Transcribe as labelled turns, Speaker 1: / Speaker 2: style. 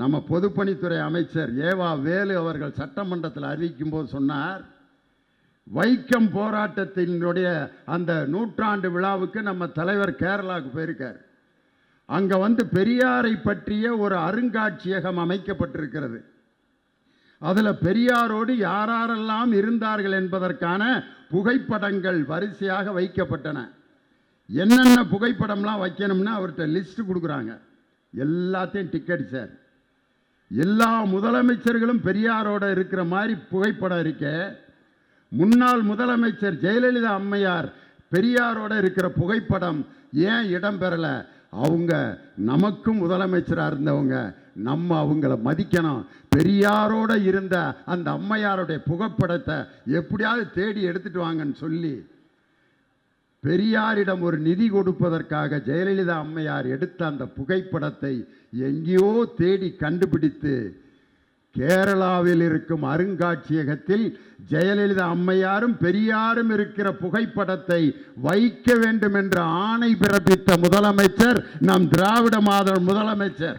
Speaker 1: நம்ம பொதுப்பணித்துறை அமைச்சர் ஏவா வேலு அவர்கள் சட்டமன்றத்தில் அறிவிக்கும் போது சொன்னார் வைக்கம் போராட்டத்தினுடைய அந்த நூற்றாண்டு விழாவுக்கு நம்ம தலைவர் கேரளாவுக்கு போயிருக்கார். அங்கே வந்து பெரியாரை பற்றிய ஒரு அருங்காட்சியகம் அமைக்கப்பட்டிருக்கிறது. அதில் பெரியாரோடு யாரெல்லாம் இருந்தார்கள் என்பதற்கான புகைப்படங்கள் வரிசையாக வைக்கப்பட்டன. என்னென்ன புகைப்படம்லாம் வைக்கணும்னு அவர்கிட்ட லிஸ்ட்டு கொடுக்குறாங்க. எல்லாத்தையும் டிக்கெட் சார் எல்லா முதலமைச்சர்களும் பெரியாரோட இருக்கிற மாதிரி புகைப்படம் இருக்க. முன்னாள் முதலமைச்சர் ஜெயலலிதா அம்மையார் பெரியாரோட இருக்கிற புகைப்படம் ஏன் இடம்பெறல அவங்க நமக்கும் முதலமைச்சராக இருந்தவங்க நம்ம அவங்கள மதிக்கணும். பெரியாரோட இருந்த அந்த அம்மையாருடைய புகைப்படத்தை எப்படியாவது தேடி எடுத்துட்டு வாங்கன்னு சொல்லி பெரியாரிடம் ஒரு நிதி கொடுப்பதற்காக ஜெயலலிதா அம்மையார் எடுத்த அந்த புகைப்படத்தை எங்கேயோ தேடி கண்டுபிடித்து கேரளாவில் இருக்கும் அருங்காட்சியகத்தில் ஜெயலலிதா அம்மையாரும் பெரியாரும் இருக்கிற புகைப்படத்தை வைக்க வேண்டும் என்று ஆணை பிறப்பித்த முதலமைச்சர் நம் திராவிட மாதர் முதலமைச்சர்.